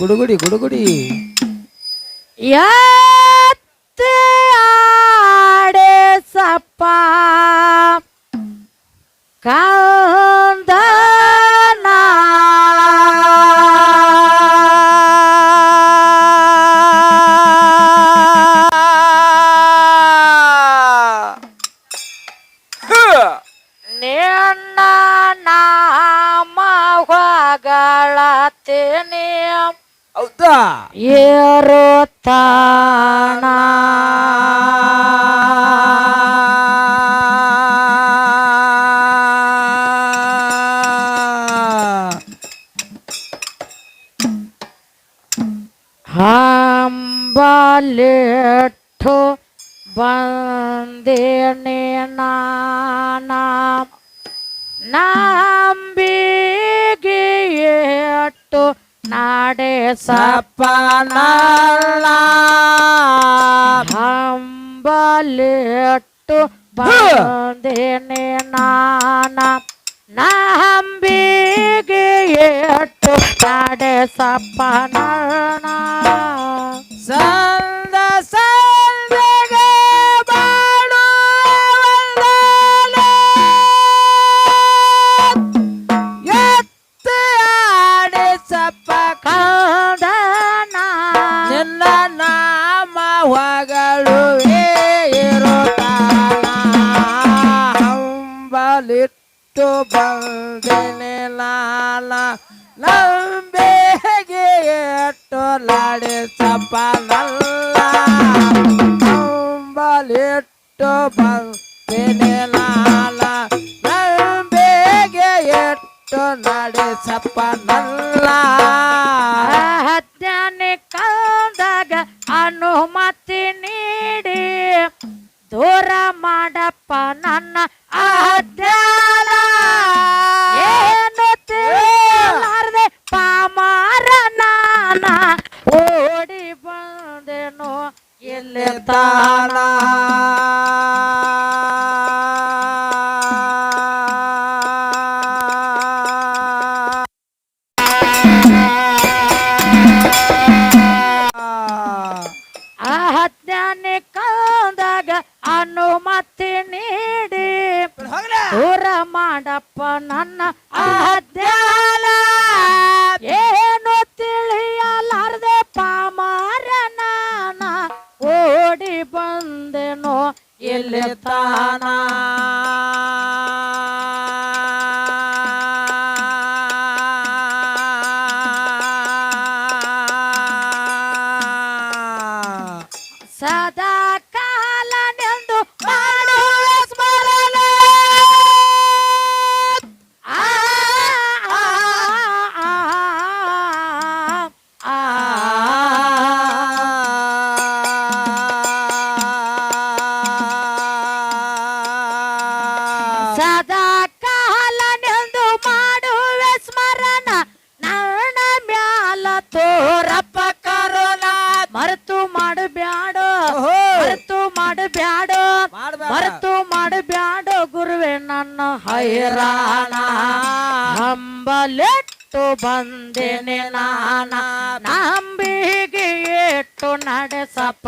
గుడుగుడి గుడుగుడి. ఆడే సప్ప నిన్న నా మగళ తినేం ಹೌದಾ? ಏರು ತಾಣ ಹಂಬಲಿಟ್ಟು ಬಂದೇನೆ ನಾನ. ನಂಬಿ ನಾಡೆ ಸಪನಲ್ಲ ಹಂಬಲಿಟ್ಟು ಬಂದೇನೆ ನಾನ. ನಂಬಿಗೆ ಎಟ್ಟು ನಾಡೆ ಸಪನಲ್ಲ ಸಂದ ಸಂದಗೆ Bye. ಪಾದನ ನಿನ್ನ ನಾಮ ಹೊಗಳುವೆ ಇರುತ್ತಾನ ಹಂಬಲಿಟ್ಟು ಬಂದಿನಿ ಲಾಲ ನಂಬೇಗೆ ಎಟ್ಟು ಲಾಡಿಸಪ್ಪ ನಲ್ಲ ಹಂಬಲಿಟ್ಟು ಬಂದಿನಿ ಲಾಲ ನಂಬೇಗೆ ಎಟ್ಟು ನಡೆಸಪ್ಪ ನಲ್ಲ ಬಂದೆನೆ ನಾನ. ನಂಬಿಗೆ ಎಟ್ಟು ನಡೆಸಪ್ಪ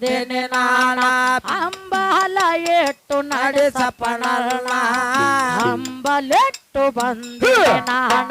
ಬಂದೇನೆ ನಾನ. ಅಂಬಲ ಎಟ್ಟು ನಡೆಸಪಣಲ್ಲ ಅಂಬಲೆಟ್ಟು ಬಂದೆ ನಾಣ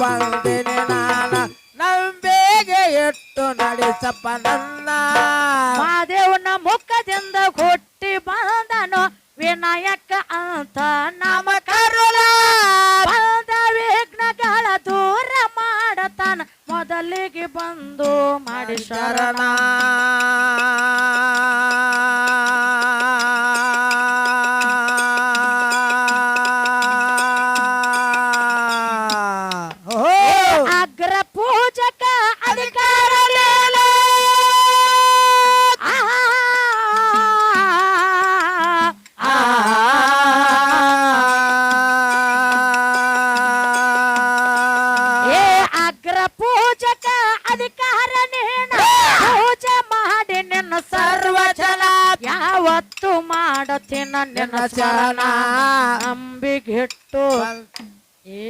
ಬಂದಿನಿ ನಾನ. ನಂಬಿಗೆ ಇಟ್ಟು ನಡೆಸಪ್ಪ ಮಾದೇವನ ಚರಣ ಅಂಬಿಗಿಟ್ಟು ಏ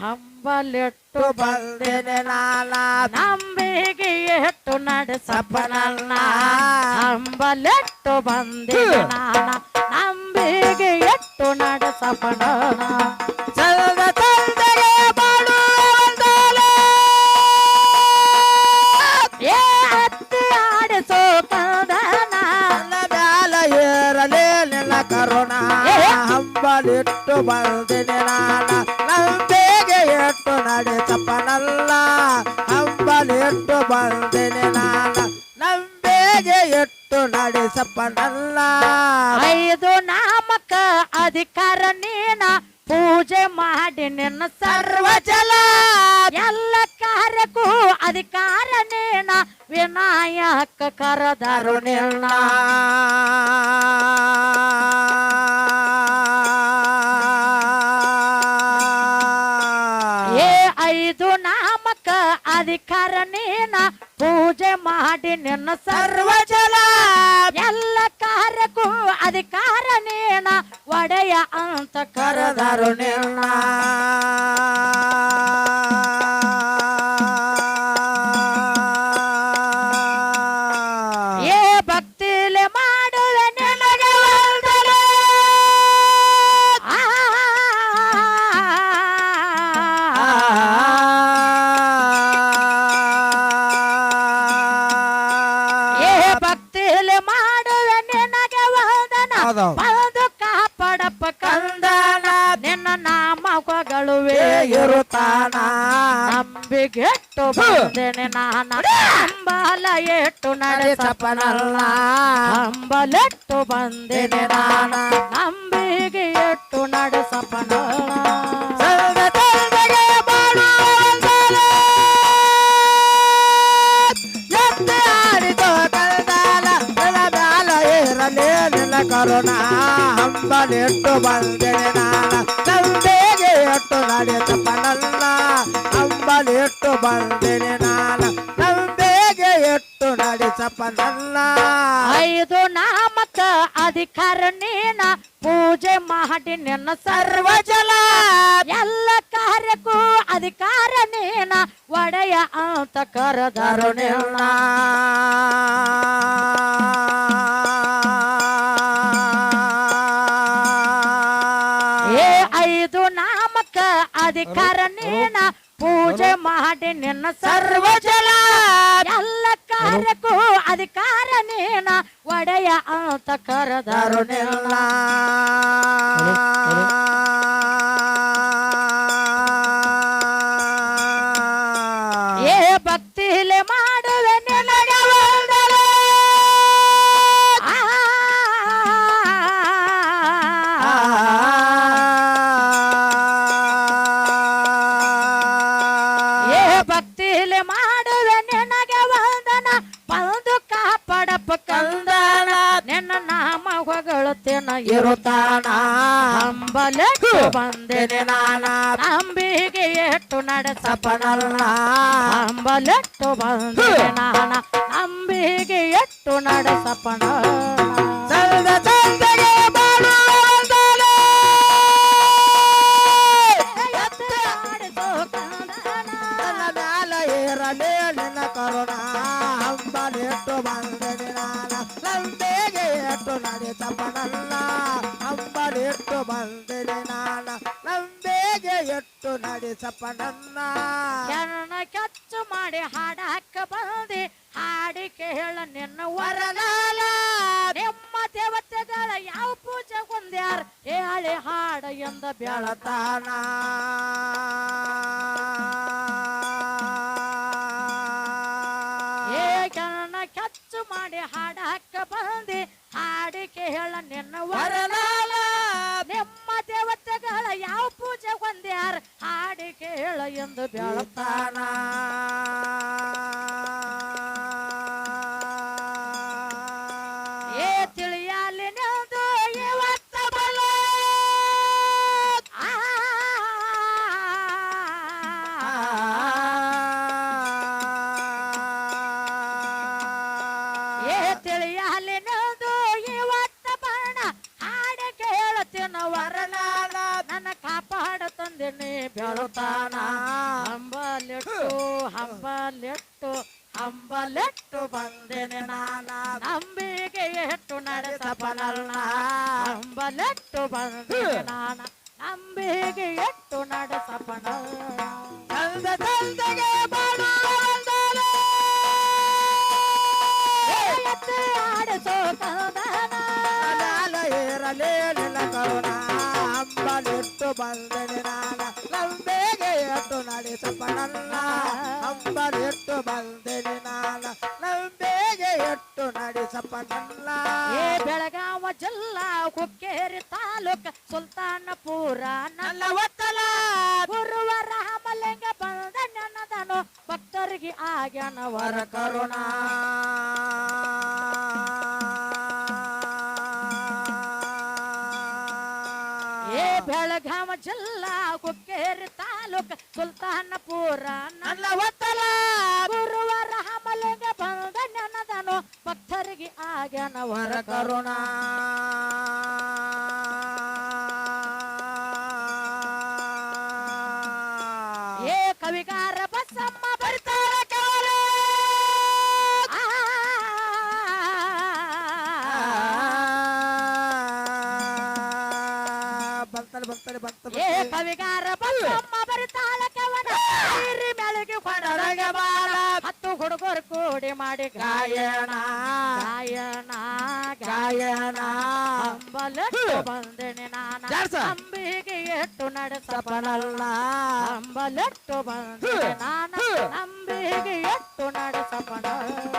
ಹಂಬಲಿಟ್ಟು ಬಂದಿದೆ ನಾನ ನಂಬಿಗೆ ಎಟ್ಟು ನಡೆಸಪ್ಪನಲ್ಲ ಹಂಬಲಿಟ್ಟು ಬಂದಿದೆ ನಾನ ನಂಬಿಗೆ ಎಟ್ಟು ನಡೆಸಪ್ಪನ ಕರುಣ ಹಂಬಲಿಟ್ಟು ಬಂದಿನಿ ನಾನ. ನಂಬಿಗೆ ಎಟ್ಟು ನಡೆತಪ್ಪನಲ್ಲ ಹಂಬಲಿಟ್ಟು ಬಂದಿನಿ ನಾನ. ನಂಬಿಗೆ ಎಟ್ಟು ನಡೆಸಪ್ಪನಲ್ಲ ಐದು ನಾಮಕ ಅಧಿಕಾರ ನೀನ ಪೂಜೆ ಮಾಡಿ ನಿನ್ನ ಸರ್ವ ಸರ್ವಜಲ ಎಲ್ಲ ಕಾರ್ಯಕ್ಕೂ ಅಧಿಕಾರ ನೀನ. ವಿನಾಯಕ ಕರದರು ನಿನ್ನ. ಅಧಿಕಾರ ನೀನ ಪೂಜೆ ಮಾಡಿ ನಿನ್ನ ಸರ್ವ ಸರ್ವಜಲ ಎಲ್ಲ ಕಾರ್ಯಕ್ಕೂ ಅಧಿಕಾರ ನೀನ ಒಡೆಯ ಅಂತ ಕರದರು ನಿನ್ನ. ಬಂದೇನೆ ನಾನ ಅಂಬಲ ಎಟ್ಟು ನಡೆಸಪನಲ್ಲ ಅಂಬಲೆಟ್ಟು ಬಂದೇನೆ ನಾನ ನಂಬಿಗೆ ಎಟ್ಟು ನಡೆಸಪನಲ್ಲ ಚಲ್ದ ಚಲ್ದಗೆ ಮಾಡುವಂತಲೇ. ಎತ್ತಿ ಆಡಿದೋ ಕಲ್ದಾಲ ನಿನ್ನ ಮ್ಯಾಲ ಏರಲೇ ನಿನ್ನ ಕರುಣ ಹಂಬಲಿಟ್ಟು ಬಂದಿನಿ ನಾನ ಬಂದಿನಿ ನಾನ ನಂಬಿಗೆ ಎಟ್ಟು ನಡೆಸಪ್ಪನಲ್ಲ ಐದು ನಾಮಕ ಅಧಿಕಾರ ನೀನ. ಪೂಜೆ ಮಾಡಿ ನಿನ್ನ ಸರ್ವ ಜಲ ಎಲ್ಲ ಕಾರ್ಯಕ್ಕೂ ಅಧಿಕಾರ ನೀನ. ಒಡೆಯ ಅಂತ ಕರೆದರು ನಿನ್ನ ಏ ಐದು ನಾಮಕ ಅಧಿಕಾರ ನೀನ. ಪೂಜೆ ಮಾಡಿ ನಿನ್ನ ಸರ್ವ ಸರ್ವಜಲ ಎಲ್ಲ ಕಾರ್ಯಕ್ಕೂ ಅಧಿಕಾರ ನೀನ. ಒಡೆಯ ಅಂತ ಕರೆದರು ನಿನ್ನ. ಇರುತ್ತಾನ. ಅಂಬಲಕ್ಕೆ ಬಂದೆನೆ ನಾನ. ಅಂಬಿಗೆ ಎಟ್ಟು ನಡೆಸಪನಲ್ಲ ಅಂಬಲೆಟ್ಟು ಬಂದೆನೆ ನಾನ. ಅಂಬಿಗೆ ಎಟ್ಟು ನಡೆಸಪನ ಚಂದ ಚಂದಗೆ ಬಾಳುವಂತಲೇ ನನ್ನ ಮ್ಯಾಲ ಏರಲೇ ನಿನ್ನ ಕರುಣ. ಅಂಬಲಿಟ್ಟು ಬಂದೆನೆ ನಾನ ಎಟ್ಟು ನಡೆಸಪನಲ್ಲ ಅಂಬಲಿಟ್ಟು ಬಂದಿರಿ ನಾನ. ನಂದೇಗೆ ಎಟ್ಟು ನಡೆಸಪನಲ್ಲ ಎನ್ನ ಕೆಚ್ಚು ಮಾಡಿ ಹಾಡಾಕ ಬಂದಿ. ಹಾಡಿ ಕೇಳ ನಿನ್ನ ವರನಾಲ ನಿಮ್ಮ ದೇವತೆಗಳ ಯಾವ ಪೂಜೆ ಹೊಂದ್ಯಾರ? ಹೇಳಿ ಹಾಡ ಎಂದ ಬೆಳತಾನ. ಬಂದಿ ಹಾಡಿ ಕೇಳ ನಿನ್ನ ವರನಾಲ ನಿಮ್ಮ ದೇವತೆಗಳ ಯಾವ ಪೂಜೆ ಹೊಂದ್ಯಾರ? ಹಾಡಿ ಕೇಳ ಎಂದು ಬೆಳತಾನ ಕಾಪಾಡ ತಂದಿನಿ ಬೆಳುತ್ತಾನ ಹಂಬಲೆಟ್ಟು ಹಂಬಲೆಟ್ಟು ಹಂಬಲೆಟ್ಟು ಬಂದೆನೆ ನಾನ. ನಂಬಿಕೆ ಎಷ್ಟು ನಡೆಸಪನಲ್ಲ ಹಂಬಲೆಟ್ಟು ಬಂದೆನೆ ನಾನ. ನಂಬಿಕೆ ಎಷ್ಟು ನಡೆಸಪನಲ್ಲ ಚಂದ ಚಂದಗೆ ಬಾಳುವಂತಲೇ ಎತ್ತಿ ಆಡಿಸೋ ಬಂದೆನೆ ನಾನ ನಂಬೆಗೆ ಎಟ್ಟು ನಡೆಸಪನಲ್ಲ ಅಂಬಲಿಟ್ಟು ಬಂದೆನೆ ನಾನ ನಂಬೆಗೆ ಎಟ್ಟು ನಡೆಸಪನಲ್ಲ ಏ ಬೆಳಗಾವ ಜಿಲ್ಲಾ ಕುಕ್ಕೇರಿ ತಾಲೂಕ ಸುಲ್ತಾನಪುರ ನನ್ನ ಒತ್ತಲ ಗುರುವ ರಾಮಲಿಂಗ ಬಂದ ನನ್ನದನು ಭಕ್ತರಿಗೆ ಆಗ್ಯಾನ ವರ ಕರುಣ. ಬೆಳಗಾವ ಜಿಲ್ಲಾ ಕೊಕ್ಕೇರಿ ತಾಲೂಕ ಸುಲ್ತಾನಪುರ. ನನ್ನ ಒತ್ತಲ. ಗುರುವ ರಾಮಲಿಂಗ ಬಂದ ನೆನದನು ಭಕ್ತರಿಗೆ ಆಗ್ಯಾನ ವರ ಕರುಣ. ಬಂತಲೆ ಬಂತಲೆ ಏ ಕವಿಗಾರ ಬಸಮ್ಮ ಬರ್ತಾಳ ಕವನ? ಮೆಳಗಿ ಬಾಳ ಹತ್ತು ಹುಡುಗರು ಕೂಡಿ ಮಾಡಿ ಗಾಯನ ಗಾಯನ ಗಾಯನ ಅಂಬಲಟ್ಟು ಬಂದೆನೆ ನಾನ. ಅಂಬಿಗೆ ಎಟ್ಟು ನಡೆಸಪನಲ್ಲ ಅಂಬಲಟ್ಟು ಬಂದೆನೆ ನಾನ. ಅಂಬಿಗೆ ಎಟ್ಟು ನಡೆಸಪನಲ್ಲ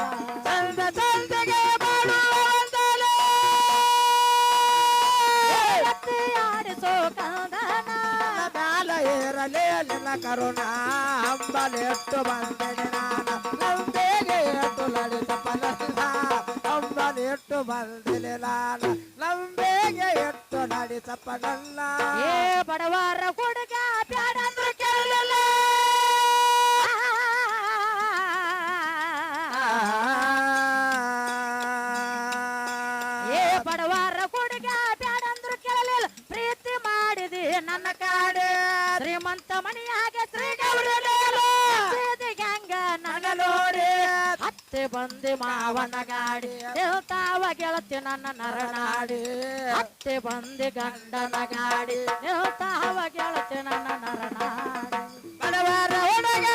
ಚಂದ ಚಂದಗೆ ಮಾಡುವಂತಲೇ ಏರಲೇ ನಿನ್ನ ಕರುಣ ಅಂಬಲೆಟ್ಟು ಬಂದೆನೆ ನಾನ ನಂಬೆಗೆ ಎಟ್ಟು ನಡೆಸಪನಲ್ಲ ಅಂಬಲೆಟ್ಟು ಬಂದೆನೆ ನಾನ ನಂಬೆಗೆ ಎಟ್ಟು ನಡೆಸಪನಲ್ಲ ಏ ಬಡವರ ಹುಡುಗ ನನ್ನ ಕಾಡು. ಶ್ರೀಮಂತ ಮಣಿಯಾಗ ಶ್ರೀ ಗಂಗ ನನ್ನ ನೋಡಿ ಬಂದಿ ಮಾವನ ಗಾಡಿ. ದೇವತಾವ ಗೆಳತಿ ನನ್ನ ನರನಾಡಿ. ಹತ್ತಿ ಬಂದಿ ಗಂಡನ ಗಾಡಿ. ದೇವತಾವ ಗೆಳತಿ ನನ್ನ ನರನಾಡಿ. ಬಡವರ ಹುಡುಗ